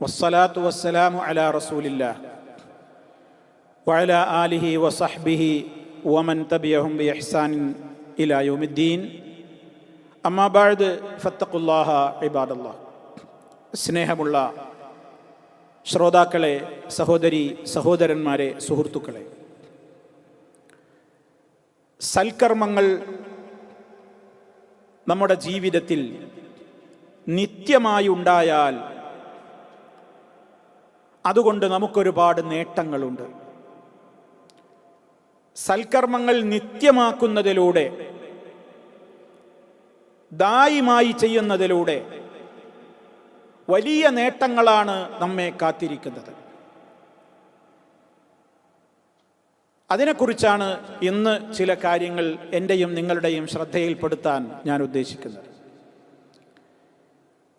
വസ്സലാത്തു വസ്സലാമു അലാ റസൂലില്ല. വഅലാ ആലിഹി വസഹ്ബിഹി വമൻ തബിയഹും ബി ഇഹ്സാൻ ഇലാ യൗമിദ്ദീൻ. അമ്മാ ബഅദ് ഫത്തഖുല്ലാഹ ഇബാദല്ലാഹ് സ്നേഹമുള്ള ശ്രോതാക്കളെ സഹോദരി സഹോദരന്മാരെ സുഹൃത്തുക്കളെ. സൽക്കർമ്മങ്ങൾ നമ്മുടെ ജീവിതത്തിൽ നിത്യമായി ഉണ്ടായാൽ അതുകൊണ്ട് നമുക്കൊരുപാട് നേട്ടങ്ങളുണ്ട്. സൽക്കർമ്മങ്ങൾ നിത്യമാക്കുന്നതിലൂടെ ദായിമായി ചെയ്യുന്നതിലൂടെ വലിയ നേട്ടങ്ങളാണ് നമ്മെ കാത്തിരിക്കുന്നത്. അതിനെക്കുറിച്ചാണ് ഇന്ന് ചില കാര്യങ്ങൾ എന്റെയും നിങ്ങളുടെയും ശ്രദ്ധയിൽപ്പെടുത്താൻ ഞാൻ ഉദ്ദേശിക്കുന്നത്.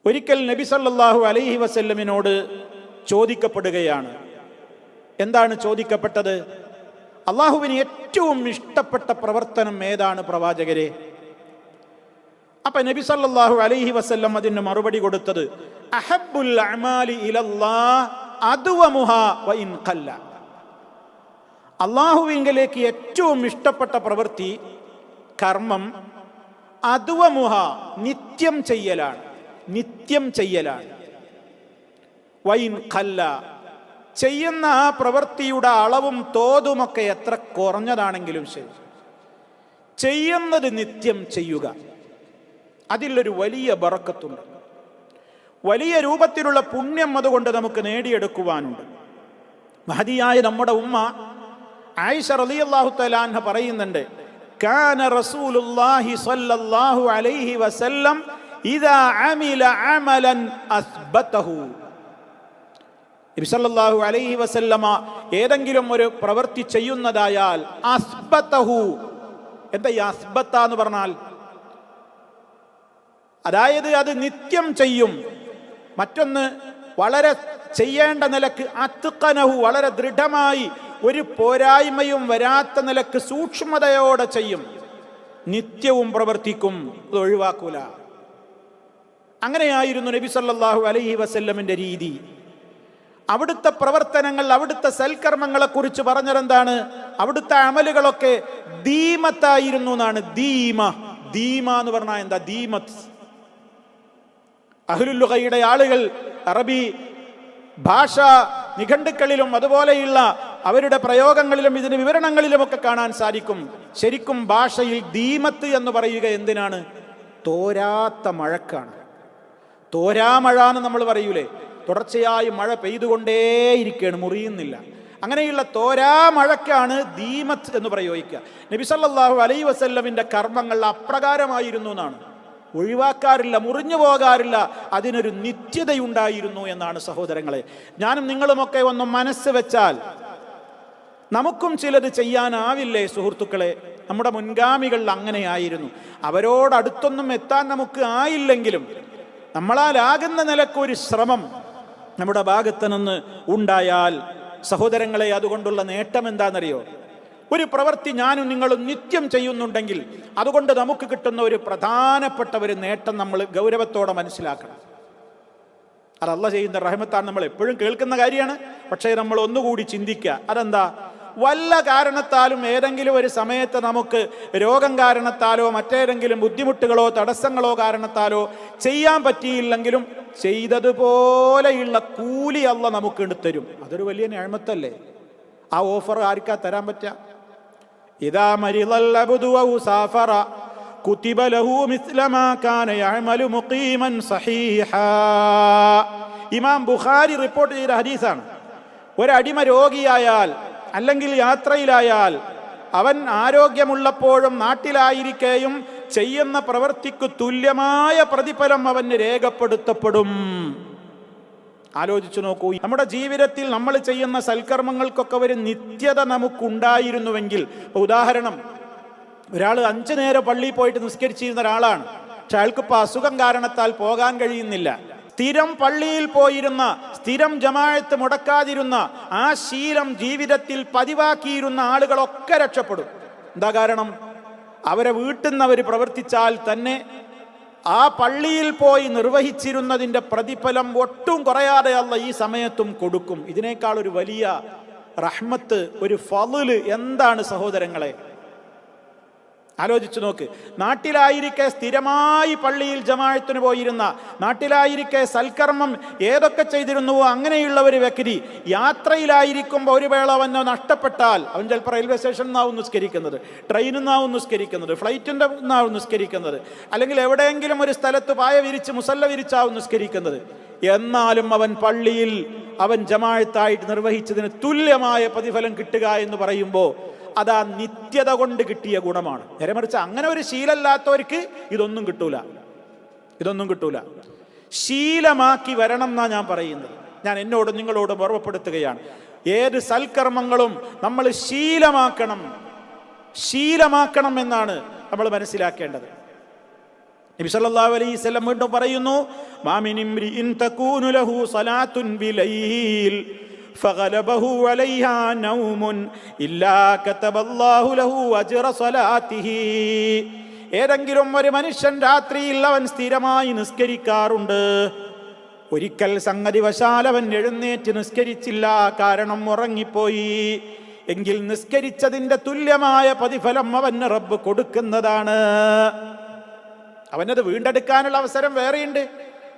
ഒരിക്കൽ നബി സല്ലല്ലാഹു അലൈഹി വസല്ലമിനോട് ചോദിക്കപ്പെടുകയാണ്. എന്താണ് ചോദിക്കപ്പെട്ടത്? അള്ളാഹുവിന് ഏറ്റവും ഇഷ്ടപ്പെട്ട പ്രവർത്തനം ഏതാണ് പ്രവാചകരെ? അപ്പൊ നബി സല്ലാഹു അലൈഹി വസല്ലം അതിന് മറുപടി കൊടുത്തത് ഖല്ല. അള്ളാഹുവിങ്കലേക്ക് ഏറ്റവും ഇഷ്ടപ്പെട്ട പ്രവൃത്തി കർമ്മം അതുവമുഹ നിത്യം ചെയ്യലാണ് നിത്യം ചെയ്യലാണ്. വൈൻ കല്ല ചെയ്യുന്ന ആ പ്രവൃത്തിയുടെ അളവും തോതുമൊക്കെ എത്ര കുറഞ്ഞതാണെങ്കിലും ശരി. ചെയ്യുന്നത് നിത്യം ചെയ്യുക. അതിലൊരു വലിയ ബറക്കത്തുണ്ട്. വലിയ രൂപത്തിലുള്ള പുണ്യം അതുകൊണ്ട് നമുക്ക് നേടിയെടുക്കുവാനുണ്ട്. മഹതിയായ നമ്മുടെ ഉമ്മ ആയിഷ റളിയല്ലാഹു തലാൻഹ പറയുന്നുണ്ട് കാന റസൂലുള്ളാഹി സ്വല്ലല്ലാഹു അലൈഹി വസല്ലം ഇദാ അമില അമലൻ അസ്ബതഹു. നബി സല്ലല്ലാഹു അലൈഹി വസല്ലമ ഏതെങ്കിലും ഒരു പ്രവൃത്തി ചെയ്യുന്നതായാൽ അസ്ബത്തഹു എന്താ ഈ അസ്ബത്ത എന്ന് പറഞ്ഞാൽ? അതായത് അത് നിത്യം ചെയ്യും. മറ്റൊന്ന് വളരെ ചെയ്യേണ്ട നിലയ്ക്ക് അത്തുക്കനഹു വളരെ ദൃഢമായി ഒരു പോരായ്മയും വരാത്ത നിലയ്ക്ക് സൂക്ഷ്മതയോടെ ചെയ്യും. നിത്യവും പ്രവർത്തിക്കും അത് ഒഴിവാക്കൂല. അങ്ങനെയായിരുന്നു നബി സല്ലാഹു അലൈഹി വസല്ലമിന്റെ രീതി. അവിടുത്തെ പ്രവർത്തനങ്ങൾ അവിടുത്തെ സൽക്കർമ്മങ്ങളെ കുറിച്ച് പറഞ്ഞതെന്താണ്? അവിടുത്തെ അമലുകളൊക്കെ ധീമത്തായിരുന്നു എന്നാണ്. ധീമ ധീമ എന്ന് പറഞ്ഞാൽ എന്താ? ധീമത്ത് അഹ്ലുല്ലുഹയുടെ ആളുകൾ അറബി ഭാഷ നിഘണ്ടുക്കളിലും അതുപോലെയുള്ള അവരുടെ പ്രയോഗങ്ങളിലും ഇതിന് വിവരണങ്ങളിലുമൊക്കെ കാണാൻ സാധിക്കും. ശരിക്കും ഭാഷയിൽ ധീമത്ത് എന്ന് പറയുക എന്തിനാണ്? തോരാത്ത മഴക്കാണ്. തോരാമഴ എന്ന് നമ്മൾ പറയൂലേ? തുടർച്ചയായി മഴ പെയ്തുകൊണ്ടേയിരിക്കുകയാണ് മുറിയുന്നില്ല. അങ്ങനെയുള്ള തോരാ മഴക്കാണ് ദീമത്ത് എന്ന് പ്രയോഗിക്കുക. നബി സല്ലല്ലാഹു അലൈഹി വസല്ലമിന്റെ കർമ്മങ്ങൾ അപ്രകാരമായിരുന്നു എന്നാണ്. ഒഴിവാക്കാറില്ല മുറിഞ്ഞു പോകാറില്ല അതിനൊരു നിത്യതയുണ്ടായിരുന്നു എന്നാണ് സഹോദരങ്ങളെ. ഞാനും നിങ്ങളുമൊക്കെ ഒന്ന് മനസ്സ് വെച്ചാൽ നമുക്കും ചിലത് ചെയ്യാനാവില്ലേ സുഹൃത്തുക്കളെ? നമ്മുടെ മുൻഗാമികൾ അങ്ങനെയായിരുന്നു. അവരോടടുത്തൊന്നും എത്താൻ നമുക്ക് ആയില്ലെങ്കിലും നമ്മളാലാകുന്ന നിലക്കൊരു ശ്രമം നമ്മുടെ ഭാഗത്ത് നിന്ന് ഉണ്ടായാൽ സഹോദരങ്ങളെ അതുകൊണ്ടുള്ള നേട്ടം എന്താണെന്നറിയോ? ഒരു പ്രവൃത്തി ഞാനും നിങ്ങളും നിത്യം ചെയ്യുന്നുണ്ടെങ്കിൽ അതുകൊണ്ട് നമുക്ക് കിട്ടുന്ന ഒരു പ്രധാനപ്പെട്ട ഒരു നേട്ടം നമ്മൾ ഗൗരവത്തോടെ മനസ്സിലാക്കണം. അതല്ല ചെയ്യുന്ന റഹ്മത്താണ്. നമ്മൾ എപ്പോഴും കേൾക്കുന്ന കാര്യമാണ്. പക്ഷേ നമ്മൾ ഒന്നുകൂടി ചിന്തിക്കുക. അതെന്താ? വല്ല കാരണത്താലും ഏതെങ്കിലും ഒരു സമയത്ത് നമുക്ക് രോഗം കാരണത്താലോ മറ്റേതെങ്കിലും ബുദ്ധിമുട്ടുകളോ തടസ്സങ്ങളോ കാരണത്താലോ ചെയ്യാൻ പറ്റിയില്ലെങ്കിലും ചെയ്തതുപോലെയുള്ള കൂലി അല്ല നമുക്ക് എടുത്തരും അതൊരു വലിയ ഞാമത്തല്ലേ? ആ ഓഫർ ആർക്കാ തരാൻ പറ്റുക ഇതാ കുത്തിബ ലഹു മിസ്ലമാ മുഖീമൻ സഹീഹ. ഇമാം ബുഖാരി റിപ്പോർട്ട് ചെയ്ത ഹദീസാണ്. ഒരടിമ രോഗിയായാൽ അല്ലെങ്കിൽ യാത്രയിലായാൽ അവൻ ആരോഗ്യമുള്ളപ്പോഴും നാട്ടിലായിരിക്കെയും ചെയ്യുന്ന പ്രവൃത്തിക്ക് തുല്യമായ പ്രതിഫലം അവന് രേഖപ്പെടുത്തപ്പെടും. ആലോചിച്ചു നോക്കൂ നമ്മുടെ ജീവിതത്തിൽ നമ്മൾ ചെയ്യുന്ന സൽക്കർമ്മങ്ങൾക്കൊക്കെ ഒരു നിത്യത നമുക്കുണ്ടായിരുന്നുവെങ്കിൽ ഉദാഹരണം ഒരാൾ അഞ്ചു നേരം പള്ളിയിൽ പോയിട്ട് നിസ്കരിച്ചിരുന്ന ഒരാളാണ്. പക്ഷെ അയാൾക്കിപ്പോൾ അസുഖം കാരണത്താൽ പോകാൻ കഴിയുന്നില്ല. സ്ഥിരം പള്ളിയിൽ പോയിരുന്ന സ്ഥിരം ജമാഅത്ത് മുടക്കാതിരുന്ന ആ ശീലം ജീവിതത്തിൽ പതിവാക്കിയിരുന്ന ആളുകളൊക്കെ രക്ഷപ്പെടും. എന്താ കാരണം? അവരെ വീട്ടിൽ നിന്ന് അവർ പ്രവർത്തിച്ചാൽ തന്നെ ആ പള്ളിയിൽ പോയി നിർവഹിച്ചിരുന്നതിന്റെ പ്രതിഫലം ഒട്ടും കുറയാതെ അല്ല ഈ സമയത്തും കൊടുക്കും. ഇതിനേക്കാൾ ഒരു വലിയ റഹ്മത്ത് ഒരു ഫലുൽ എന്താണ് സഹോദരങ്ങളെ? ആലോചിച്ചു നോക്ക്. നാട്ടിലായിരിക്കെ സ്ഥിരമായി പള്ളിയിൽ ജമാഴത്തിന് പോയിരുന്ന നാട്ടിലായിരിക്കെ സൽക്കർമ്മം ഏതൊക്കെ ചെയ്തിരുന്നുവോ അങ്ങനെയുള്ള ഒരു വ്യക്തി യാത്രയിലായിരിക്കുമ്പോൾ ഒരു വേള നഷ്ടപ്പെട്ടാൽ അവൻ ചിലപ്പോൾ റെയിൽവേ സ്റ്റേഷനിൽ നിന്നാവും നിസ്കരിക്കുന്നത് ട്രെയിനിൽ നിന്നാവും നിസ്കരിക്കുന്നത് ഫ്ലൈറ്റിന്റെ നിന്നാവും നിസ്കരിക്കുന്നത് അല്ലെങ്കിൽ എവിടെയെങ്കിലും ഒരു സ്ഥലത്ത് പായ വിരിച്ച് മുസല്ല വിരിച്ചാവും നിസ്കരിക്കുന്നത്. എന്നാലും അവൻ പള്ളിയിൽ അവൻ ജമാഴത്തായിട്ട് നിർവഹിച്ചതിന് തുല്യമായ പ്രതിഫലം കിട്ടുക എന്ന് പറയുമ്പോൾ അതാ നിത്യത കൊണ്ട് കിട്ടിയ ഗുണമാണ്. നേരെ മറിച്ച് അങ്ങനെ ഒരു ശീലമില്ലാത്തവർക്ക് ഇതൊന്നും കിട്ടൂല. ഇതൊന്നും കിട്ടൂല. ശീലമാക്കി വരണം എന്നാ ഞാൻ പറയുന്നത്. ഞാൻ എന്നോട് നിങ്ങളോട് ഓർമ്മപ്പെടുത്തുകയാണ്. ഏത് സൽക്കർമ്മങ്ങളും നമ്മൾ ശീലമാക്കണം. ശീലമാക്കണം എന്നാണ് നമ്മൾ മനസ്സിലാക്കേണ്ടത്. നബി സല്ലല്ലാഹു അലൈഹി വീണ്ടും പറയുന്നു മാമിനിം തകൂനു ലഹു സലാത്തുൻ فغلبه عليها نوم إلا كتب الله له أجر صلاته ഏതെങ്കിലും ഒരു മനുഷ്യൻ രാത്രിയിൽ അവൻ സ്ഥിരമായി നിസ്കരിക്കാറുണ്ട് ഒരിക്കൽ സംഗതി വശാൽ അവൻ എഴുന്നേറ്റ് നിസ്കരിച്ചില്ല കാരണം ഉറങ്ങിപ്പോയി എങ്കിൽ നിസ്കരിച്ചതിൻ്റെ തുല്യമായ പ്രതിഫലം അവന് റബ്ബ് കൊടുക്കുന്നതാണ് അവനത് വീണ്ടെടുക്കാനുള്ള അവസരം വേറെയുണ്ട്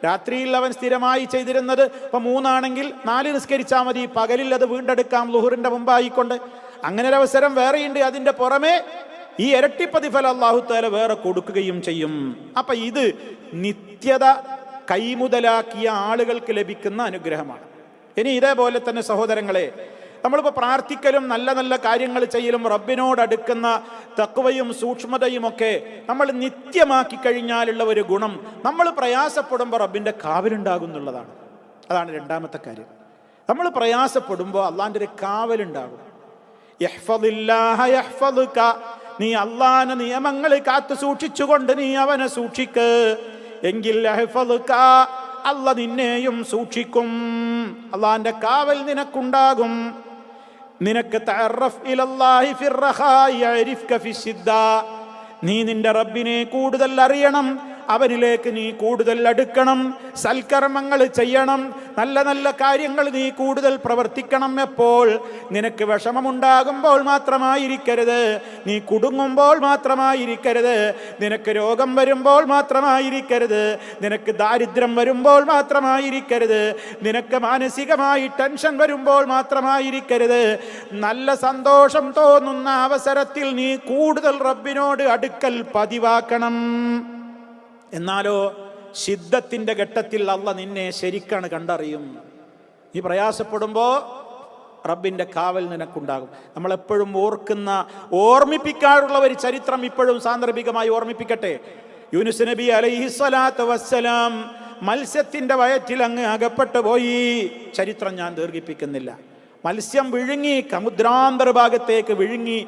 രാത്രിയിൽ അവൻ സ്ഥിരമായി ചെയ്തിരുന്നത് ഇപ്പം മൂന്നാണെങ്കിൽ നാല് നിസ്കരിച്ചാൽ മതി പകലിൽ അത് വീണ്ടെടുക്കാം ലുഹുറിന്റെ മുമ്പായിക്കൊണ്ട്. അങ്ങനെ ഒരു അവസരം വേറെയുണ്ട് അതിന്റെ പുറമേ ഈ ഇരട്ടി പ്രതിഫലം അള്ളാഹുത്താല വേറെ കൊടുക്കുകയും ചെയ്യും. അപ്പൊ ഇത് നിത്യത കൈമുതലാക്കിയ ആളുകൾക്ക് ലഭിക്കുന്ന അനുഗ്രഹമാണ്. ഇനി ഇതേപോലെ തന്നെ സഹോദരങ്ങളെ നമ്മളിപ്പോൾ പ്രാർത്ഥിക്കലും നല്ല നല്ല കാര്യങ്ങൾ ചെയ്യലും റബ്ബിനോടടുക്കുന്ന തക്വയും സൂക്ഷ്മതയും ഒക്കെ നമ്മൾ നിത്യമാക്കി കഴിഞ്ഞാലുള്ള ഒരു ഗുണം. നമ്മൾ പ്രയാസപ്പെടുമ്പോൾ റബ്ബിന്റെ കാവലുണ്ടാകുന്നുള്ളതാണ്. അതാണ് രണ്ടാമത്തെ കാര്യം. നമ്മൾ പ്രയാസപ്പെടുമ്പോൾ അള്ളാന്റെ ഒരു കാവലുണ്ടാകും. നീ അള്ളാന നിയമങ്ങൾ കാത്തു സൂക്ഷിച്ചുകൊണ്ട് നീ അവനെ സൂക്ഷിക്ക്. എങ്കിൽ അള്ള നിന്നെയും സൂക്ഷിക്കും. അള്ളാന്റെ കാവൽ നിനക്കുണ്ടാകും. നിനക്ക്. നീ നിന്റെ റബ്ബിനെ കൂടുതൽ അറിയണം അവനിലേക്ക് നീ കൂടുതൽ അടുക്കണം. സൽക്കർമ്മങ്ങൾ ചെയ്യണം. നല്ല നല്ല കാര്യങ്ങൾ നീ കൂടുതൽ പ്രവർത്തിക്കണം എപ്പോൾ? നിനക്ക് വിഷമമുണ്ടാകുമ്പോൾ മാത്രമായിരിക്കരുത്. നീ കുടുങ്ങുമ്പോൾ മാത്രമായിരിക്കരുത്. നിനക്ക് രോഗം വരുമ്പോൾ മാത്രമായിരിക്കരുത്. നിനക്ക് ദാരിദ്ര്യം വരുമ്പോൾ മാത്രമായിരിക്കരുത്. നിനക്ക് മാനസികമായി ടെൻഷൻ വരുമ്പോൾ മാത്രമായിരിക്കരുത്. നല്ല സന്തോഷം തോന്നുന്ന അവസരത്തിൽ നീ കൂടുതൽ റബ്ബിനോട് അടുക്കൽ പതിവാക്കണം. എന്നാലോ ശിദ്ധത്തിന്റെ ഘട്ടത്തിൽ അല്ല നിന്നെ ശരിക്കാണ് കണ്ടറിയും. നീ പ്രയാസപ്പെടുമ്പോൾ റബ്ബിന്റെ കാവൽ നിനക്കുണ്ടാകും. നമ്മളെപ്പോഴും ഓർക്കുന്ന ഓർമ്മിപ്പിക്കാറുള്ള ഒരു ചരിത്രം ഇപ്പോഴും സാന്ദർഭികമായി ഓർമ്മിപ്പിക്കട്ടെ. യൂനുസ് നബി അലൈഹിസ്വലാത്ത് വസ്സലാം മത്സ്യത്തിന്റെ വയറ്റിൽ അങ്ങ് അകപ്പെട്ടു പോയി. ചരിത്രം ഞാൻ ദീർഘിപ്പിക്കുന്നില്ല. മത്സ്യം വിഴുങ്ങി സമുദ്രാന്തര ഭാഗത്തേക്ക് വിഴുങ്ങി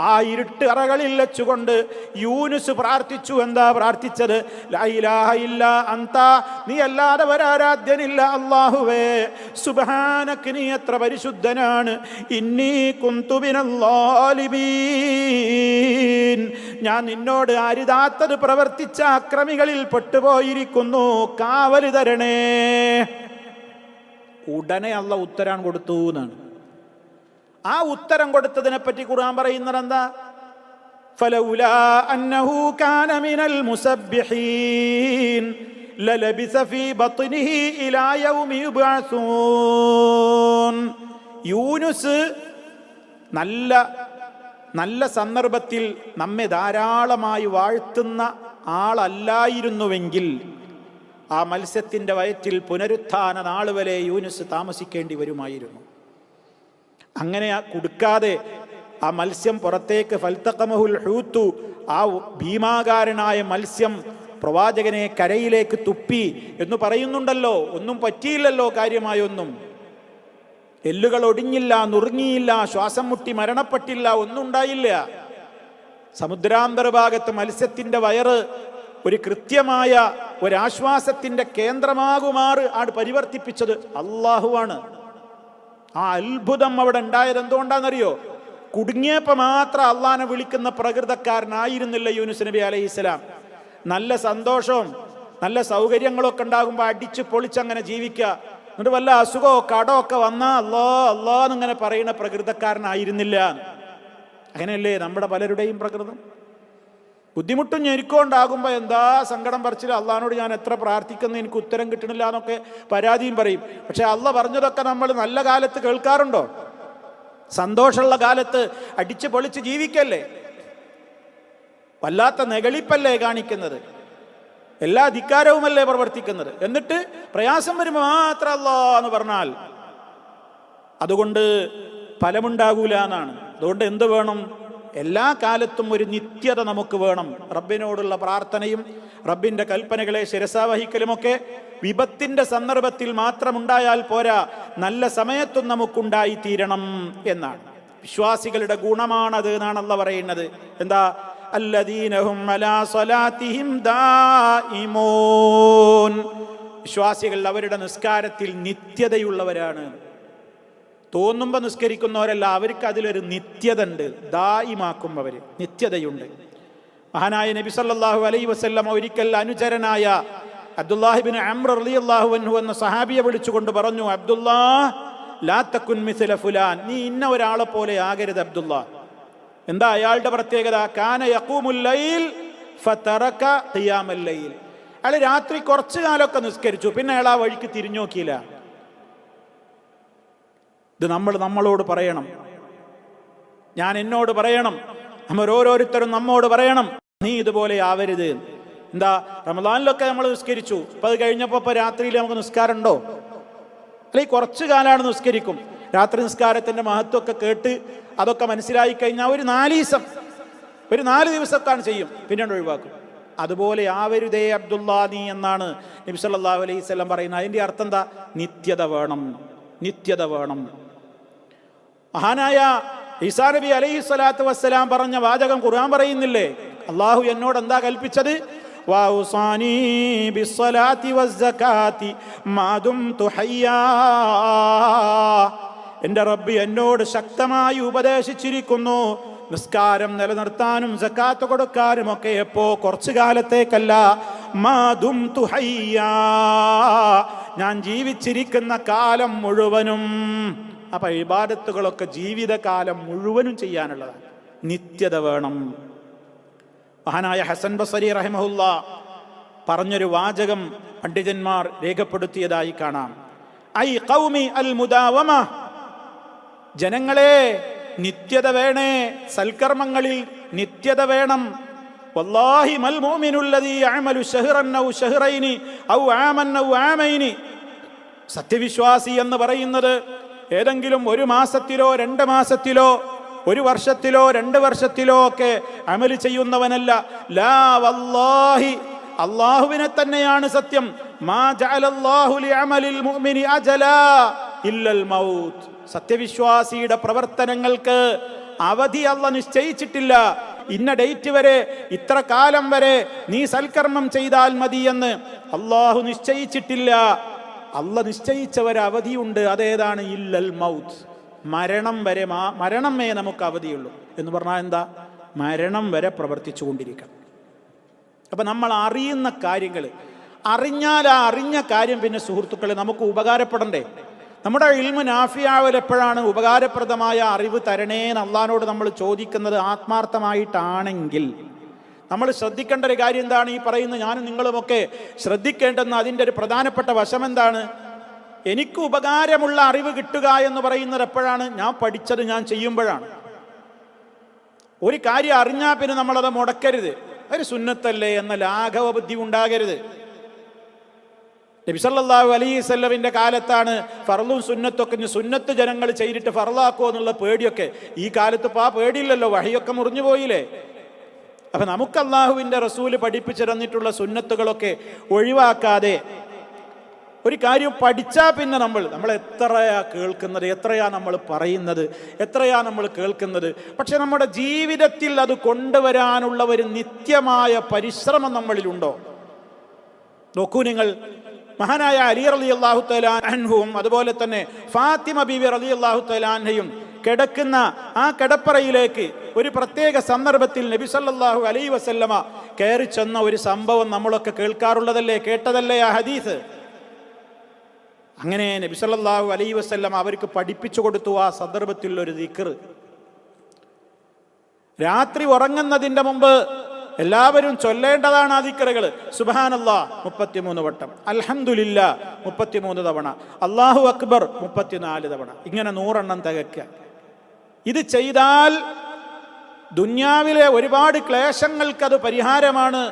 ആ ഇരുട്ട് അറകളിൽ വെച്ചുകൊണ്ട് യൂനുസ് പ്രാർത്ഥിച്ചു. എന്താ പ്രാർത്ഥിച്ചത്? ഇല്ല അന്താ. നീ അല്ലാതെ വരാരാധ്യനില്ല അള്ളാഹുവേ സുബാനക്ക് നീ എത്ര പരിശുദ്ധനാണ്. ഇന്നീ കുന്തുബിനല്ലാലിബീൻ ഞാൻ നിന്നോട് അരുതാത്തത് പ്രവർത്തിച്ച അക്രമികളിൽ പെട്ടുപോയിരിക്കുന്നു. കാവൽ തരണേ ഉടനെ അള്ള ഉത്തരാൻ കൊടുത്തു എന്നാണ് ആ ഉത്തരം കൊടുത്തതിനെ പറ്റി ഖുർആൻ പറയുന്നത് എന്താ فلولا أنه كان من المسبحين للبث في بطنه إلى يوم يبعثون യൂനുസ് നല്ല നല്ല സന്ദർഭത്തിൽ നമ്മെ ധാരാളമായി വാഴ്ത്തുന്ന ആളല്ലായിരുന്നുവെങ്കിൽ ആ മത്സ്യത്തിൻ്റെ വയറ്റിൽ പുനരുത്ഥാന നാൾ വരെ യൂനുസ് താമസിക്കേണ്ടി വരുമായിരുന്നു അങ്ങനെ കൊടുക്കാതെ ആ മത്സ്യം പുറത്തേക്ക് ഫൽത്തക്കമഹുൽ ഹൂത്തു ആ ഭീമാകാരനായ മത്സ്യം പ്രവാചകനെ കരയിലേക്ക് തുപ്പി എന്ന് പറയുന്നുണ്ടല്ലോ. ഒന്നും പറ്റിയില്ലല്ലോ കാര്യമായൊന്നും. എല്ലുകൾ ഒടിഞ്ഞില്ല നുറുങ്ങിയില്ല ശ്വാസം മുട്ടി മരണപ്പെട്ടില്ല ഒന്നും ഉണ്ടായില്ല. സമുദ്രാന്തർഭാഗത്ത് മത്സ്യത്തിന്റെ വയറ് ഒരു കൃത്യമായ ഒരാശ്വാസത്തിന്റെ കേന്ദ്രമാകുമാറ് ആട് പരിവർത്തിപ്പിച്ചത്. അള്ളാഹുവാണ് ആ അത്ഭുതം അവിടെ ഉണ്ടായത് എന്തുകൊണ്ടാണെന്നറിയോ? കുടുങ്ങിയപ്പോൾ മാത്രം അള്ളാനെ വിളിക്കുന്ന പ്രകൃതക്കാരനായിരുന്നില്ല യൂനുസ് നബി അലൈഹി ഇസ്ലാം നല്ല സന്തോഷവും നല്ല സൗകര്യങ്ങളൊക്കെ ഉണ്ടാകുമ്പോൾ അടിച്ച് പൊളിച്ചങ്ങനെ ജീവിക്കുക. എന്നിട്ട് വല്ല അസുഖമോ കടമോ ഒക്കെ വന്നാ അല്ലോ അല്ലോ എന്നിങ്ങനെ പറയുന്ന പ്രകൃതക്കാരനായിരുന്നില്ല. അങ്ങനെയല്ലേ നമ്മുടെ പലരുടെയും പ്രകൃതം? ബുദ്ധിമുട്ടും ഞെരുക്കമുണ്ടാകുമ്പോൾ എന്താ സങ്കടം പറിച്ചില്ല അള്ളഹാനോട് ഞാൻ എത്ര പ്രാർത്ഥിക്കുന്നു എനിക്ക് ഉത്തരം കിട്ടണില്ല എന്നൊക്കെ പരാതിയും പറയും. പക്ഷെ അള്ള പറഞ്ഞതൊക്കെ നമ്മൾ നല്ല കാലത്ത് കേൾക്കാറുണ്ടോ? സന്തോഷമുള്ള കാലത്ത് അടിച്ച് പൊളിച്ച് ജീവിക്കല്ലേ? വല്ലാത്ത നെകളിപ്പല്ലേ കാണിക്കുന്നത്? എല്ലാ ധിക്കാരവുമല്ലേ പ്രവർത്തിക്കുന്നത്? എന്നിട്ട് പ്രയാസം വരുമ്പോൾ മാത്രം അല്ലോ എന്ന് പറഞ്ഞാൽ അതുകൊണ്ട് ഫലമുണ്ടാകൂല എന്നാണ്. അതുകൊണ്ട് എന്ത് വേണം? എല്ലാ കാലത്തും ഒരു നിത്യത നമുക്ക് വേണം. റബ്ബിനോടുള്ള പ്രാർത്ഥനയും റബ്ബിന്റെ കൽപ്പനകളെ ശിരസാവഹിക്കലുമൊക്കെ വിപത്തിന്റെ സന്ദർഭത്തിൽ മാത്രമുണ്ടായാൽ പോരാ നല്ല സമയത്തും നമുക്കുണ്ടായിത്തീരണം എന്നാണ്. വിശ്വാസികളുടെ ഗുണമാണത് എന്നാണ് പറയുന്നത്. എന്താ? അല്ലദീനഹും അലാ സ്വലാത്തിഹിം വിശ്വാസികൾ അവരുടെ നിസ്കാരത്തിൽ നിത്യതയുള്ളവരാണ്. തോന്നുമ്പോൾ നിസ്കരിക്കുന്നവരല്ല അവർക്ക് അതിലൊരു നിത്യത ഉണ്ട് ദായിമാക്കും അവർ നിത്യതയുണ്ട്. മഹാനായ നബി സല്ലാഹു അലൈ വസ്ല്ലാം ഒരിക്കൽ അനുചരനായ അബ്ദുല്ലാഹിബിൻ റളിയല്ലാഹു അൻഹു എന്ന സഹാബിയെ വിളിച്ചുകൊണ്ട് പറഞ്ഞു അബ്ദുല്ലാ ലാ തക്കുൻ മിസ്ല ഫുലാൻ നീ ഇന്ന ഒരാളെ പോലെ ആകരുത് അബ്ദുല്ല. എന്താ അയാളുടെ പ്രത്യേകത? കാന യക്കൂമുല്ലയിൽ അയാൾ രാത്രി കുറച്ചു കാലമൊക്കെ നിസ്കരിച്ചു പിന്നെ അയാൾ ആ വഴിക്ക് തിരിഞ്ഞു നോക്കിയില്ല. ഇത് നമ്മൾ നമ്മളോട് പറയണം. ഞാൻ എന്നോട് പറയണം. നമ്മൾ ഓരോരുത്തരും നമ്മോട് പറയണം. നീ ഇതുപോലെ ആവരുത്. എന്താ റമദാനിലൊക്കെ നമ്മൾ നിസ്കരിച്ചു. അപ്പൊ അത് കഴിഞ്ഞപ്പോൾ ഇപ്പോൾ രാത്രിയിൽ നമുക്ക് നിസ്കാരം ഉണ്ടോ? അല്ലെങ്കിൽ കുറച്ച് കാലമാണ് നിസ്കരിക്കും. രാത്രി നിസ്കാരത്തിന്റെ മഹത്വമൊക്കെ കേട്ട് അതൊക്കെ മനസ്സിലായി കഴിഞ്ഞാൽ ഒരു നാലീസം ഒരു നാല് ദിവസത്താണ് ചെയ്യും. പിന്നീട് ഒഴിവാക്കും. അതുപോലെ ആവരുതേ അബ്ദുല്ലാ നീ എന്നാണ് നബി സല്ലല്ലാഹു അലൈഹി സ്വലം പറയുന്നത്. അതിന്റെ അർത്ഥം എന്താ? നിത്യത വേണം. നിത്യത വേണം. മഹാനായ ഈസാ നബി അലൈഹി സ്വലാത്തു വസ്സലാം പറഞ്ഞ വാചകം ഖുർആൻ പറയുന്നില്ലേ? അള്ളാഹു എന്നോട് എന്താ കൽപ്പിച്ചത്? എന്റെ റബ്ബ് എന്നോട് ശക്തമായി ഉപദേശിച്ചിരിക്കുന്നു. നിസ്കാരം നിലനിർത്താനും സക്കാത്ത് കൊടുക്കാനും ഒക്കെ എപ്പോ കുറച്ചു കാലത്തേക്കല്ല. മാതും തുഹയ്യാ ഞാൻ ജീവിച്ചിരിക്കുന്ന കാലം മുഴുവനും അപ്പൊ ഇബാദത്തുകളൊക്കെ ജീവിതകാലം മുഴുവനും ചെയ്യാനുള്ളതാണ്. നിത്യത വേണം. മഹാനായ ഹസൻ ബസരി റഹിമഹുല്ല പറഞ്ഞൊരു വാചകം പണ്ഡിതന്മാർ രേഖപ്പെടുത്തിയതായി കാണാം. ഐ കൗമി അൽ മുദാവമ. ജനങ്ങളെ നിത്യത വേണേ. സൽക്കർമ്മങ്ങളിൽ നിത്യത വേണം. വല്ലാഹി മൽ ഔ ആമൻ ആമൈനി സത്യവിശ്വാസി എന്ന് പറയുന്നത് ഏതെങ്കിലും ഒരു മാസത്തിലോ രണ്ട് മാസത്തിലോ ഒരു വർഷത്തിലോ രണ്ട് വർഷത്തിലോ ഒക്കെ അമൽ ചെയ്യുന്നവനല്ല. ലാ വല്ലാഹി അള്ളാഹുവിനെ തന്നെയാണ് സത്യം. മാ മുഅ്മിനി ഇല്ലൽ മൗത്ത്. സത്യവിശ്വാസിയുടെ പ്രവർത്തനങ്ങൾക്ക് അവധി അല്ല നിശ്ചയിച്ചിട്ടില്ല. ഇന്ന ഡേറ്റ് വരെ ഇത്ര കാലം വരെ നീ സൽക്കർമ്മം ചെയ്താൽ മതി എന്ന് അള്ളാഹു നിശ്ചയിച്ചിട്ടില്ല. അല്ല നിശ്ചയിച്ച ഒരു അവധിയുണ്ട് അതേതാണ് ഇല്ലൽ മൗത്ത്. മരണം വരെ മാ മരണമേ നമുക്ക് അവധിയുള്ളൂ. എന്ന് പറഞ്ഞാൽ എന്താ? മരണം വരെ പ്രവർത്തിച്ചു കൊണ്ടിരിക്കണം അപ്പം നമ്മൾ അറിയുന്ന കാര്യങ്ങൾ അറിഞ്ഞാൽ ആ അറിഞ്ഞ കാര്യം പിന്നെ സുഹൃത്തുക്കളെ നമുക്ക് ഉപകാരപ്പെടണ്ടേ? നമ്മുടെ ഇൽമു നാഫിയാവൽ എപ്പോഴാണ് ഉപകാരപ്രദമായ അറിവ് തരണേന്ന് അള്ളഹാനോട് നമ്മൾ ചോദിക്കുന്നത് ആത്മാർത്ഥമായിട്ടാണെങ്കിൽ നമ്മൾ ശ്രദ്ധിക്കേണ്ട ഒരു കാര്യം എന്താണ്? ഈ പറയുന്ന ഞാനും നിങ്ങളുമൊക്കെ ശ്രദ്ധിക്കേണ്ടെന്ന് അതിന്റെ ഒരു പ്രധാനപ്പെട്ട വശം എന്താണ്? എനിക്ക് ഉപകാരമുള്ള അറിവ് കിട്ടുക എന്ന് പറയുന്നത് എപ്പോഴാണ്? ഞാൻ പഠിച്ചത് ഞാൻ ചെയ്യുമ്പോഴാണ്. ഒരു കാര്യം അറിഞ്ഞാൽ പിന്നെ നമ്മളത് മുടക്കരുത്. ഒരു സുന്നത്തല്ലേ എന്ന ലാഘവ ബുദ്ധി ഉണ്ടാകരുത് നബിസല്ലാഹു അലൈവല്ലമിന്റെ കാലത്താണ് ഫറലും സുന്നത്തൊക്കെ സുന്നത്ത് ജനങ്ങൾ ചെയ്തിട്ട് ഫറലാക്കുമോ എന്നുള്ള പേടിയൊക്കെ. ഈ കാലത്ത് ഇപ്പൊ ആ പേടിയില്ലല്ലോ വഴിയൊക്കെ മുറിഞ്ഞു പോയില്ലേ? അപ്പൊ നമുക്ക് അള്ളാഹുവിന്റെ റസൂൽ പഠിപ്പിച്ചു തന്നിട്ടുള്ള സുന്നത്തുകളൊക്കെ ഒഴിവാക്കാതെ ഒരു കാര്യം പഠിച്ചാൽ പിന്നെ നമ്മൾ നമ്മൾ എത്രയാ കേൾക്കുന്നത് എത്രയാ നമ്മൾ പറയുന്നത് എത്രയാ നമ്മൾ കേൾക്കുന്നത്? പക്ഷെ നമ്മുടെ ജീവിതത്തിൽ അത് കൊണ്ടുവരാനുള്ള ഒരു നിത്യമായ പരിശ്രമം നമ്മളിലുണ്ടോ? നോക്കൂ നിങ്ങൾ മഹാനായ അലി അലി അള്ളാഹു തലാൻഹുവും അതുപോലെ തന്നെ ഫാത്തിമ ബീവി അലി അള്ളാഹു തലാൻഹയും കിടക്കുന്ന ആ കിടപ്പറയിലേക്ക് ഒരു പ്രത്യേക സന്ദർഭത്തിൽ നബി സല്ലല്ലാഹു അലൈ വസല്ലമ കയറി ചെന്ന ഒരു സംഭവം നമ്മളൊക്കെ കേൾക്കാറുള്ളതല്ലേ കേട്ടതല്ലേ ആ ഹദീസ്? അങ്ങനെ നബി സല്ലല്ലാഹു അലൈ വസല്ലമ അവർക്ക് പഠിപ്പിച്ചു കൊടുത്തു ആ സന്ദർഭത്തിൽ ഒരു ദിക്കർ രാത്രി ഉറങ്ങുന്നതിന്റെ മുമ്പ് എല്ലാവരും ചൊല്ലേണ്ടതാണ് ആ ദിക്കറുകൾ സുബാനല്ലാ മുപ്പത്തിമൂന്ന് വട്ടം. അൽഹംദുലില്ല മുപ്പത്തിമൂന്ന് തവണ. അള്ളാഹു അക്ബർ മുപ്പത്തിനാല് തവണ. ഇങ്ങനെ നൂറെണ്ണം തികയ്ക്കുക ഇത് ചെയ്താൽ ദുന്യാവിലെ ഒരുപാട് ക്ലേശങ്ങൾക്കത് പരിഹാരമാണ്.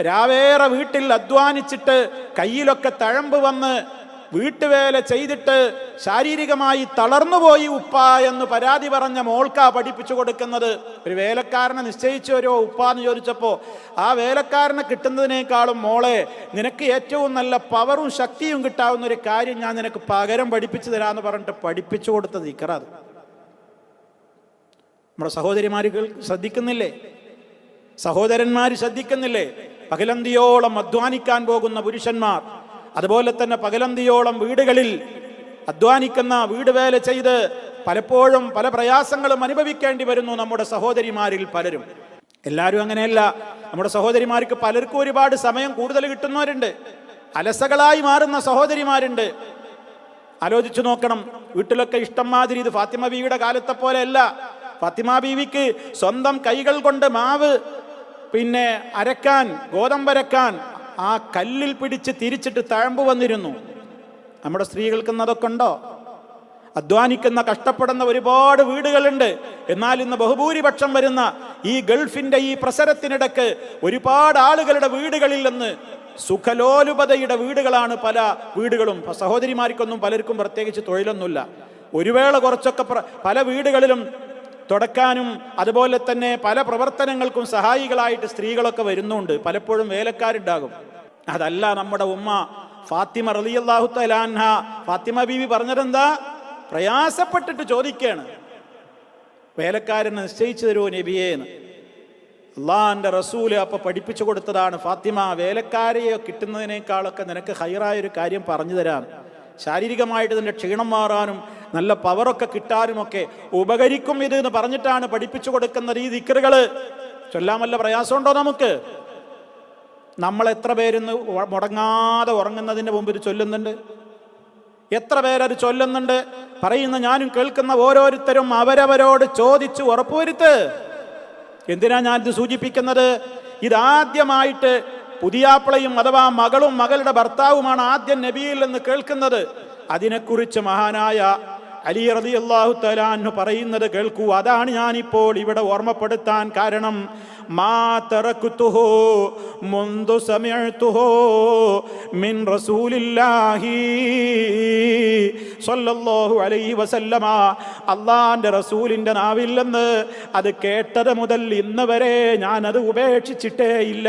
രാവേറെ വീട്ടിൽ അധ്വാനിച്ചിട്ട് കയ്യിലൊക്കെ തഴമ്പ് വന്ന് വീട്ടുവേല ചെയ്തിട്ട് ശാരീരികമായി തളർന്നുപോയി ഉപ്പ എന്ന് പരാതി പറഞ്ഞ മോൾക്കാ പഠിപ്പിച്ചു കൊടുക്കുന്നത്. ഒരു വേലക്കാരനെ നിശ്ചയിച്ചു വരുമോ ഉപ്പ എന്ന് ചോദിച്ചപ്പോൾ ആ വേലക്കാരനെ കിട്ടുന്നതിനേക്കാളും മോളെ നിനക്ക് ഏറ്റവും നല്ല പവറും ശക്തിയും കിട്ടാവുന്ന ഒരു കാര്യം ഞാൻ നിനക്ക് പകരം പഠിപ്പിച്ചു തരാമെന്ന് പറഞ്ഞിട്ട് പഠിപ്പിച്ചു കൊടുത്തത് ഇക്കറാത് നമ്മുടെ സഹോദരിമാർ ശ്രദ്ധിക്കുന്നില്ലേ? സഹോദരന്മാർ ശ്രദ്ധിക്കുന്നില്ലേ? പകലന്തിയോളം അധ്വാനിക്കാൻ പോകുന്ന പുരുഷന്മാർ അതുപോലെ തന്നെ പകലന്തിയോളം വീടുകളിൽ അധ്വാനിക്കുന്ന വീട് വേല ചെയ്ത് പലപ്പോഴും പല പ്രയാസങ്ങളും അനുഭവിക്കേണ്ടി വരുന്നു നമ്മുടെ സഹോദരിമാരിൽ പലരും. എല്ലാവരും അങ്ങനെയല്ല. നമ്മുടെ സഹോദരിമാർക്ക് പലർക്കും ഒരുപാട് സമയം കൂടുതൽ കിട്ടുന്നവരുണ്ട്. അലസകളായി മാറുന്ന സഹോദരിമാരുണ്ട്. ആലോചിച്ചു നോക്കണം. വീട്ടിലൊക്കെ ഇഷ്ടം മാതിരി ഇത് ഫാത്തിമ ബിയുടെ കാലത്തെ പോലെയല്ല. ഫാത്തിമ ബീവിക്ക് സ്വന്തം കൈകൾ കൊണ്ട് മാവ് പിന്നെ അരക്കാൻ ഗോതമ്പരക്കാൻ ആ കല്ലിൽ പിടിച്ച് തിരിച്ചിട്ട് തഴമ്പ് വന്നിരുന്നു. നമ്മുടെ സ്ത്രീകൾക്ക് ഇന്ന് അതൊക്കെ ഉണ്ടോ? അധ്വാനിക്കുന്ന കഷ്ടപ്പെടുന്ന ഒരുപാട് വീടുകളുണ്ട്. എന്നാൽ ഇന്ന് ബഹുഭൂരിപക്ഷം വരുന്ന ഈ ഗൾഫിന്റെ ഈ പ്രസരത്തിനിടക്ക് ഒരുപാട് ആളുകളുടെ വീടുകളിൽ നിന്ന് സുഖലോലുപതയുടെ വീടുകളാണ് പല വീടുകളും. സഹോദരിമാർക്കൊന്നും പലർക്കും പ്രത്യേകിച്ച് തൊഴിലൊന്നുമില്ല. ഒരു വേള കുറച്ചൊക്കെ പല വീടുകളിലും തുടക്കാനും അതുപോലെ തന്നെ പല പ്രവർത്തനങ്ങൾക്കും സഹായികളായിട്ട് സ്ത്രീകളൊക്കെ വരുന്നുണ്ട്. പലപ്പോഴും വേലക്കാരുണ്ടാകും. അതല്ല നമ്മുടെ ഉമ്മ ഫാത്തിമ റളിയല്ലാഹു തലാൻഹ ഫാത്തിമ ബീവി പറഞ്ഞതെന്താ? പ്രയാസപ്പെട്ടിട്ട് ചോദിക്കുകയാണ് വേലക്കാരനെ നിശ്ചയിച്ചു തരുമോ നബിയേന്ന് അള്ളാന്റെ റസൂൽ അപ്പൊ പഠിപ്പിച്ചു കൊടുത്തതാണ്. ഫാത്തിമ വേലക്കാരെയോ കിട്ടുന്നതിനേക്കാളൊക്കെ നിനക്ക് ഹൈറായ ഒരു കാര്യം പറഞ്ഞു തരാം ശാരീരികമായിട്ട് നിന്റെ ക്ഷീണം മാറാനും നല്ല പവറൊക്കെ കിട്ടാനുമൊക്കെ ഉപകരിക്കും ഇത് എന്ന് പറഞ്ഞിട്ടാണ് പഠിപ്പിച്ചു കൊടുക്കുന്ന ഈ ദിക്കറുകൾ ചൊല്ലാമല്ല പ്രയാസമുണ്ടോ നമുക്ക്? നമ്മൾ എത്ര പേരിന്ന് മുടങ്ങാതെ ഉറങ്ങുന്നതിന് മുമ്പ് ഇത് ചൊല്ലുന്നുണ്ട്? എത്ര പേരത് ചൊല്ലുന്നുണ്ട്? പറയുന്ന ഞാനും കേൾക്കുന്ന ഓരോരുത്തരും അവരവരോട് ചോദിച്ച് ഉറപ്പുവരുത്ത്. എന്തിനാ ഞാൻ ഇത് സൂചിപ്പിക്കുന്നത്? ഇതാദ്യമായിട്ട് പുതിയാപ്പിളയും അഥവാ മകളും മകളുടെ ഭർത്താവുമാണ് ആദ്യം നബിയിൽ നിന്ന് കേൾക്കുന്നത്. അതിനെക്കുറിച്ച് മഹാനായ അലി റതി അള്ളാഹു തലാന്ന് പറയുന്നത് കേൾക്കൂ. അതാണ് ഞാനിപ്പോൾ ഇവിടെ ഓർമ്മപ്പെടുത്താൻ കാരണം. തറക്കുത്തുഹോ മുന്തു സമയത്തുഹോ മിൻ അലൈഹി വസല്ലമ. അള്ളാന്റെ റസൂലിന്റെ നാവിൽ നിന്ന് അത് കേട്ടത് മുതൽ ഇന്ന് വരെ ഞാൻ അത് ഉപേക്ഷിച്ചിട്ടേ ഇല്ല.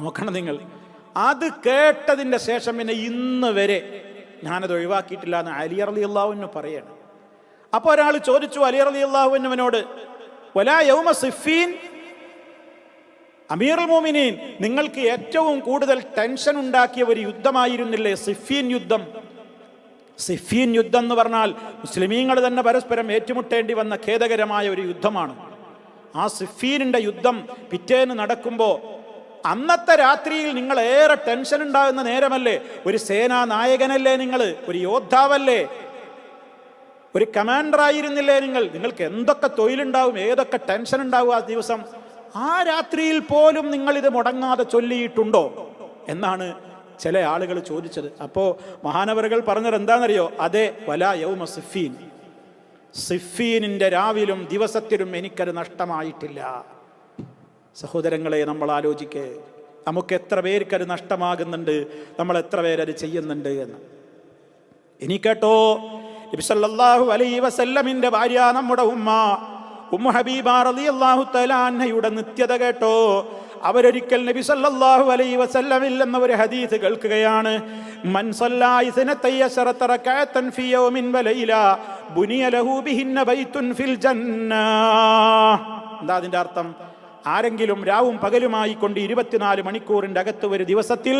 നോക്കണം നിങ്ങൾ. അത് കേട്ടതിന്റെ ശേഷം പിന്നെ ഇന്ന് വരെ ഞാനത് ഒഴിവാക്കിയിട്ടില്ല എന്ന് അലി അറലി അള്ളാഹുവിന് പറയാണ്. അപ്പോൾ ഒരാൾ ചോദിച്ചു അലി അറലി അള്ളാഹുവിനവനോട് വലാ യൗമ അമീറുൽ മോമിനീൻ നിങ്ങൾക്ക് ഏറ്റവും കൂടുതൽ ടെൻഷൻ ഉണ്ടാക്കിയ ഒരു യുദ്ധമായിരുന്നില്ലേ സിഫീൻ യുദ്ധം? സിഫീൻ യുദ്ധം എന്ന് പറഞ്ഞാൽ മുസ്ലിമീങ്ങൾ തന്നെ പരസ്പരം ഏറ്റുമുട്ടേണ്ടി വന്ന ഖേദകരമായ ഒരു യുദ്ധമാണ്. ആ സിഫീനിന്റെ യുദ്ധം പിറ്റേന്ന് നടക്കുമ്പോൾ അന്നത്തെ രാത്രിയിൽ നിങ്ങൾ ഏറെ ടെൻഷൻ ഉണ്ടാകുന്ന നേരമല്ലേ? ഒരു സേനാ നായകനല്ലേ നിങ്ങൾ ഒരു യോദ്ധാവല്ലേ? ഒരു കമാൻഡർ ആയിരുന്നില്ലേ നിങ്ങൾ? നിങ്ങൾക്ക് എന്തൊക്കെ തൊഴിലുണ്ടാവും? ഏതൊക്കെ ടെൻഷൻ ഉണ്ടാവും ആ ദിവസം? ആ രാത്രിയിൽ പോലും നിങ്ങൾ ഇത് മുടങ്ങാതെ ചൊല്ലിയിട്ടുണ്ടോ? എന്നാണ് ചില ആളുകൾ ചോദിച്ചത്. അപ്പോൾ മഹാനവറുകൾ പറഞ്ഞത് എന്താണെന്നറിയോ? അതെ വല യൗമ സിഫീൻ. സിഫീനിന്റെ രാവിലും ദിവസത്തിലും എനിക്കത് നഷ്ടമായിട്ടില്ല. സഹോദരങ്ങളെ നമ്മൾ ആലോചിക്കേ നമുക്ക് എത്ര പേർക്കത് നഷ്ടമാകുന്നുണ്ട് നമ്മൾ എത്ര പേരത് ചെയ്യുന്നുണ്ട് എന്ന്. ഇനി കേട്ടോ നബിസല്ലാഹു അലൈ വസല്ലമിന്റെ ഭാര്യ നമ്മുടെ ഉമ്മ ഉമ്മ ഹബീബ അള്ളാഹു തലാന്നയുടെ നിത്യത കേട്ടോ. അവരൊരിക്കൽ നബി സല്ലല്ലാഹു അലൈഹി വസല്ലമിൽ ഒരു ഹദീസ് കേൾക്കുകയാണ്. മൻ യൗമിൻ വലൈല ബുനിയ ലഹു ബൈതുൻ ഫിൽ ജന്ന. എന്താ അതിന്റെ അർത്ഥം? ആരെങ്കിലും രാവും പകലുമായി കൊണ്ട് ഇരുപത്തിനാല് മണിക്കൂറിന്റെ അകത്ത് ഒരു ദിവസത്തിൽ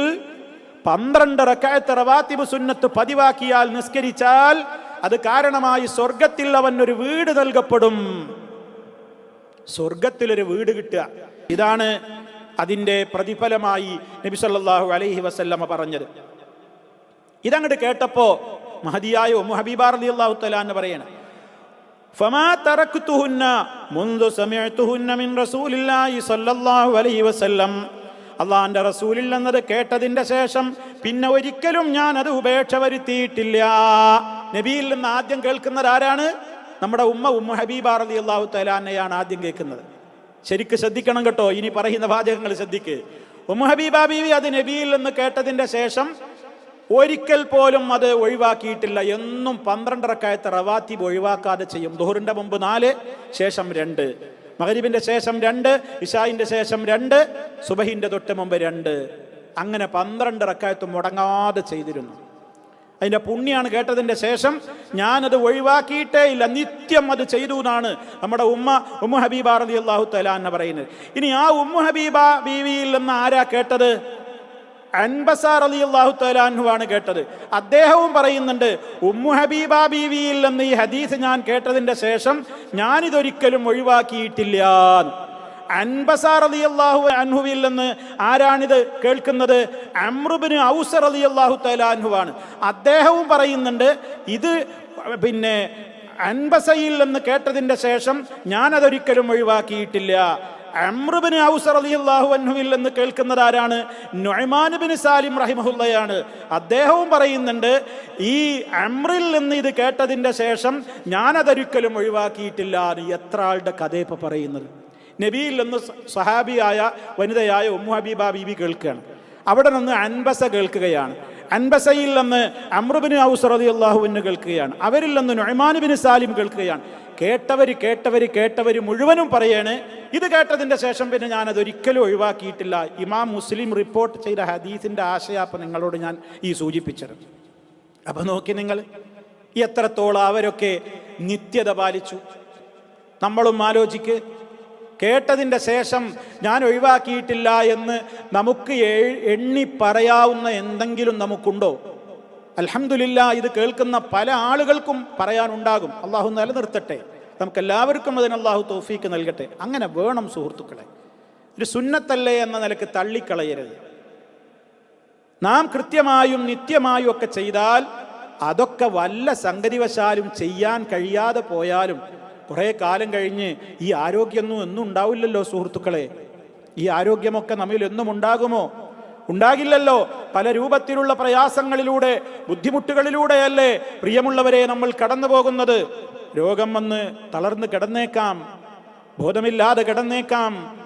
പന്ത്രണ്ട് റക്കായത്ത് റവാത്തിബ് സുന്നത്ത് പതിവാക്കിയാൽ നിസ്കരിച്ചാൽ അത് കാരണമായി സ്വർഗത്തിൽ അവൻ ഒരു വീട് നൽകപ്പെടും. സ്വർഗത്തിൽ ഒരു വീട് കിട്ടുക. ഇതാണ് അതിന്റെ പ്രതിഫലമായി നബി സല്ലാഹു അലൈഹി വസല്ലമ പറഞ്ഞത്. ഇതങ്ങോട്ട് കേട്ടപ്പോ മഹദിയായ ഉമ്മു ഹബീബ റളിയല്ലാഹു തആല എന്ന് പറയണം فما تركتهن منذ سمعتهن من رسول الله صلى الله عليه وسلم അള്ളാന്റെ റസൂലിൽ എന്നത് കേട്ടതിന്റെ ശേഷം പിന്നെ ഒരിക്കലും ഞാൻ അത് ഉപേക്ഷ വരുത്തിയിട്ടില്ല നബിയിൽ നിന്ന് ആദ്യം കേൾക്കുന്നത് ആരാണ് നമ്മുടെ ഉമ്മ ഉമ്മ ഹബീബ റളി അള്ളാഹു തലാന്നെയാണ് ആദ്യം കേൾക്കുന്നത് ശരിക്ക് ശ്രദ്ധിക്കണം കേട്ടോ ഇനി പറയുന്ന വാചകങ്ങൾ ശ്രദ്ധിക്ക് ഉമ്മ ഹബീബ ബീവി അത് നബിയിൽ നിന്ന് കേട്ടതിന്റെ ശേഷം ഒരിക്കൽ പോലും അത് ഒഴിവാക്കിയിട്ടില്ല. എന്നും പന്ത്രണ്ടരക്കായത്തെ റവാത്തിബ് ഒഴിവാക്കാതെ ചെയ്യും. ദുഹറിന്റെ മുമ്പ് നാല് ശേഷം രണ്ട്. മഹരീബിന്റെ ശേഷം രണ്ട് ഇഷായിന്റെ ശേഷം രണ്ട് സുബഹിന്റെ തൊട്ട് മുമ്പ് രണ്ട്. അങ്ങനെ പന്ത്രണ്ട് റക്കായത്ത് മുടങ്ങാതെ ചെയ്തിരുന്നു. അതിന്റെ പുണ്യാണ് കേട്ടതിന്റെ ശേഷം ഞാനത് ഒഴിവാക്കിയിട്ടേ ഇല്ല. നിത്യം അത് ചെയ്തു എന്നാണ് നമ്മുടെ ഉമ്മ ഉമ്മ ഹബീബ റലി അള്ളാഹു തലാ എന്ന് പറയുന്നത്. ഇനി ആ ഉമ്മ ഹബീബ ബീവിയിൽ നിന്ന് ആരാ കേട്ടത്? അൻബസാർ അലി അള്ളാഹു തലാൻഹുവാണ് കേട്ടത്. അദ്ദേഹവും പറയുന്നുണ്ട് ഉമ്മു ഹബീബ ബീവിയിൽ നിന്ന് ഈ ഹദീസ് ഞാൻ കേട്ടതിന്റെ ശേഷം ഞാനിതൊരിക്കലും ഒഴിവാക്കിയിട്ടില്ല. അൻബസാർ അലി അള്ളാഹു അൻഹുവിൽ നിന്ന് ആരാണിത് കേൾക്കുന്നത്? അമ്രുബിന് ഔസർ അലി അള്ളാഹു തലാൻഹുവാണ് അദ്ദേഹവും പറയുന്നുണ്ട് ഇത് പിന്നെ അൻബസയിൽ നിന്ന് കേട്ടതിന്റെ ശേഷം ഞാനതൊരിക്കലും ഒഴിവാക്കിയിട്ടില്ല. അമ്രുബിന് ഔസർ അലിയല്ലാഹു അൻഹുവിൽ എന്ന് കേൾക്കുന്നത് ആരാണ് നൊയ്മാനുബിന് സാലിം റഹിമഹുല്ലയാണ് അദ്ദേഹവും പറയുന്നുണ്ട് ഈ അമ്രിൽ നിന്ന് ഇത് കേട്ടതിന്റെ ശേഷം ഞാനതൊരിക്കലും ഒഴിവാക്കിയിട്ടില്ല എത്ര ആളുടെ കഥ ഇപ്പൊ പറയുന്നത്. നബിയിൽ നിന്ന് സഹാബിയായ വനിതയായ ഉമ്മു ഹബീബ ബീബി കേൾക്കുകയാണ്. അവിടെ നിന്ന് അൻബസ കേൾക്കുകയാണ്. അൻബസയിൽ നിന്ന് അമ്രുബിന് ഔസർ അലി അള്ളാഹുവിന് കേൾക്കുകയാണ്. അവരിൽ നിന്ന് നൊയ്മാനുബിന് സാലിം കേൾക്കുകയാണ്. കേട്ടവര് കേട്ടവര് കേട്ടവര് മുഴുവനും പറയണേ. ഇത് കേട്ടതിന്റെ ശേഷം പിന്നെ ഞാൻ അതൊരിക്കലും ഒഴിവാക്കിയിട്ടില്ല. ഇമാം മുസ്ലിം റിപ്പോർട്ട് ചെയ്ത ഹദീസിന്റെ ആശയാപ്പ് നിങ്ങളോട് ഞാൻ ഈ സൂചിപ്പിച്ചത്. അപ്പൊ നോക്കി നിങ്ങൾ എത്രത്തോളം അവരൊക്കെ നിത്യത പാലിച്ചു. നമ്മളും ആലോചിക്ക്. കേട്ടതിന്റെ ശേഷം ഞാൻ ഒഴിവാക്കിയിട്ടില്ല എന്ന് നമുക്ക് എണ്ണി പറയാവുന്ന എന്തെങ്കിലും നമുക്കുണ്ടോ? അലഹമില്ല ഇത് കേൾക്കുന്ന പല ആളുകൾക്കും പറയാനുണ്ടാകും. അള്ളാഹു നിലനിർത്തട്ടെ. നമുക്ക് എല്ലാവർക്കും അതിന് അള്ളാഹു തോഫീക്ക് നൽകട്ടെ. അങ്ങനെ വേണം സുഹൃത്തുക്കളെ. ഒരു സുന്നത്തല്ലേ എന്ന നിലയ്ക്ക് തള്ളിക്കളയരുത്. നാം കൃത്യമായും നിത്യമായും ഒക്കെ ചെയ്താൽ അതൊക്കെ വല്ല സംഗതിവശാലും ചെയ്യാൻ കഴിയാതെ പോയാലും കുറേ കാലം കഴിഞ്ഞ് ഈ ആരോഗ്യമൊന്നും എന്നും ഉണ്ടാവില്ലല്ലോ സുഹൃത്തുക്കളെ. ഈ ആരോഗ്യമൊക്കെ നമ്മിൽ എന്നും ഉണ്ടാകുമോ? ഉണ്ടാകില്ലല്ലോ. പല രൂപത്തിലുള്ള പ്രയാസങ്ങളിലൂടെ ബുദ്ധിമുട്ടുകളിലൂടെയല്ലേ പ്രിയമുള്ളവരെ നമ്മൾ കടന്നു പോകുന്നത് രോഗം വന്ന് തളർന്ന് കിടന്നേക്കാം. ബോധമില്ലാതെ കിടന്നേക്കാം.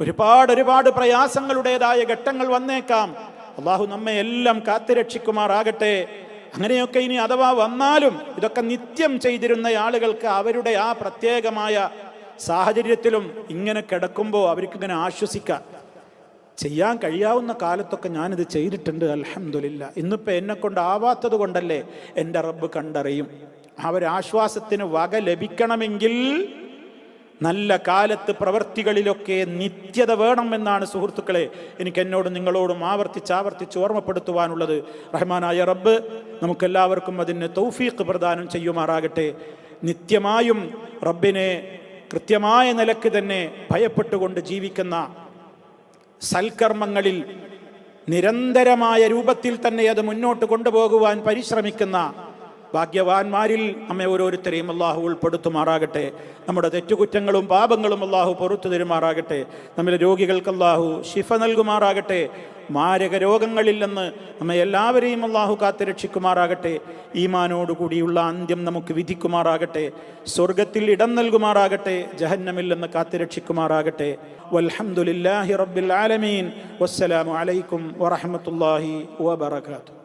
ഒരുപാട് ഒരുപാട് പ്രയാസങ്ങളുടേതായ ഘട്ടങ്ങൾ വന്നേക്കാം. അള്ളാഹു നമ്മെ എല്ലാം കാത്തുരക്ഷിക്കുമാറാകട്ടെ. അങ്ങനെയൊക്കെ ഇനി അഥവാ വന്നാലും ഇതൊക്കെ നിത്യം ചെയ്തിരുന്ന ആളുകൾക്ക് അവരുടെ ആ പ്രത്യേകമായ സാഹചര്യത്തിലും ഇങ്ങനെ കിടക്കുമ്പോൾ അവർക്കിങ്ങനെ ആശ്വസിക്കാം. ചെയ്യാൻ കഴിയാവുന്ന കാലത്തൊക്കെ ഞാനിത് ചെയ്തിട്ടുണ്ട് അലഹമില്ല ഇന്നിപ്പോൾ എന്നെ കൊണ്ട് ആവാത്തത് കൊണ്ടല്ലേ എന്റെ റബ്ബ് കണ്ടറിയും. അവരാശ്വാസത്തിന് വക ലഭിക്കണമെങ്കിൽ നല്ല കാലത്ത് പ്രവൃത്തികളിലൊക്കെ നിത്യത വേണമെന്നാണ് സുഹൃത്തുക്കളെ. എനിക്ക് എന്നോടും നിങ്ങളോടും ആവർത്തിച്ച് ആവർത്തിച്ച് ഓർമ്മപ്പെടുത്തുവാനുള്ളത്. റഹ്മാനായ റബ്ബ് നമുക്കെല്ലാവർക്കും അതിന് തൗഫീഖ് പ്രദാനം ചെയ്യുമാറാകട്ടെ. നിത്യമായും റബ്ബിനെ കൃത്യമായ നിലയ്ക്ക് തന്നെ ഭയപ്പെട്ടുകൊണ്ട് ജീവിക്കുന്ന സൽക്കർമ്മങ്ങളിൽ നിരന്തരമായ രൂപത്തിൽ തന്നെ അത് മുന്നോട്ട് കൊണ്ടുപോകുവാൻ പരിശ്രമിക്കുന്ന ഭാഗ്യവാന്മാരിൽ നമ്മെ ഓരോരുത്തരെയും അള്ളാഹു ഉൾപ്പെടുത്തുമാറാകട്ടെ. നമ്മുടെ തെറ്റുകുറ്റങ്ങളും പാപങ്ങളും അള്ളാഹു പുറത്തു തരുമാറാകട്ടെ. നമ്മുടെ രോഗികൾക്ക് അള്ളാഹു ശിഫ നൽകുമാറാകട്ടെ. മാരക രോഗങ്ങളിൽ നിന്ന് നമ്മെ എല്ലാവരെയും അള്ളാഹു കാത്തുരക്ഷിക്കുമാറാകട്ടെ. ഈമാനോടുകൂടിയുള്ള അന്ത്യം നമുക്ക് വിധിക്കുമാറാകട്ടെ. സ്വർഗത്തിൽ ഇടം നൽകുമാറാകട്ടെ. ജഹന്നമിൽ നിന്ന് കാത്തുരക്ഷിക്കുമാറാകട്ടെ. വൽഹംദുലില്ലാഹി റബ്ബിൽ ആലമീൻ. വസ്സലാമു അലൈക്കും വറഹ്മത്തുള്ളാഹി വബറകാതുഹു.